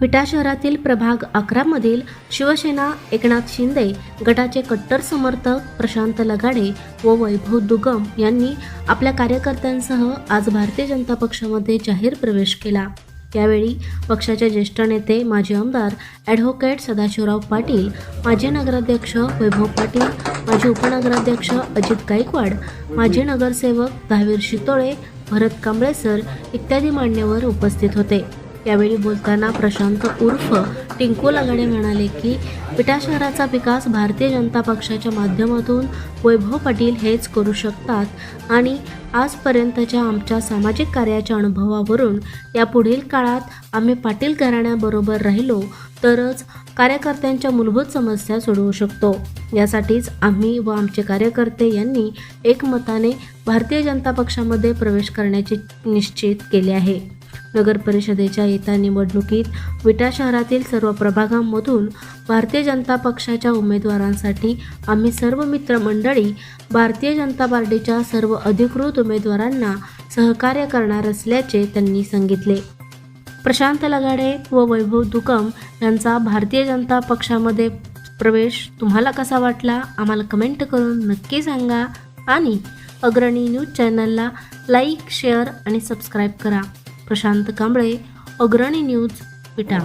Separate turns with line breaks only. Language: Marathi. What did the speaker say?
विटा शहरातील प्रभाग अकरामधील शिवसेना एकनाथ शिंदे गटाचे कट्टर समर्थक प्रशांत लगाडे व वैभव दुगम यांनी आपल्या कार्यकर्त्यांसह आज भारतीय जनता पक्षामध्ये जाहीर प्रवेश केला. यावेळी पक्षाचे ज्येष्ठ नेते माजी आमदार ॲडव्होकेट सदाशिवराव पाटील माजी नगराध्यक्ष वैभव पाटील माजी उपनगराध्यक्ष अजित गायकवाड माजी नगरसेवक दहावीर शितोळे भरत कांबळे सर इत्यादी मान्यवर उपस्थित होते. यावेळी बोलताना प्रशांत उर्फ टिंकू लगाडे म्हणाले की विटा शहराचा विकास भारतीय जनता पक्षाच्या माध्यमातून वैभव पाटील हेच करू शकतात आणि आजपर्यंतच्या आमच्या सामाजिक कार्याच्या अनुभवावरून या पुढील काळात आम्ही पाटील घराण्याबरोबर राहिलो तरच कार्यकर्त्यांच्या मूलभूत समस्या सोडवू शकतो. यासाठीच आम्ही व आमचे कार्यकर्ते यांनी एकमताने भारतीय जनता पक्षामध्ये प्रवेश करण्याचे निश्चित केले आहे. नगर परिषदेच्या येत्या निवडणुकीत विटा शहरातील सर्व प्रभागांमधून भारतीय जनता पक्षाच्या उमेदवारांसाठी आम्ही सर्व मित्रमंडळी भारतीय जनता पार्टीच्या सर्व अधिकृत उमेदवारांना सहकार्य करणार असल्याचे त्यांनी सांगितले. प्रशांत लगाडे व वैभव दुकम यांचा भारतीय जनता पक्षामध्ये प्रवेश तुम्हाला कसा वाटला? आम्हाला कमेंट करून नक्की सांगा आणि अग्रणी न्यूज चॅनलला लाईक शेअर आणि सबस्क्राईब करा. प्रशांत कांबळे अग्रणी न्यूज विटा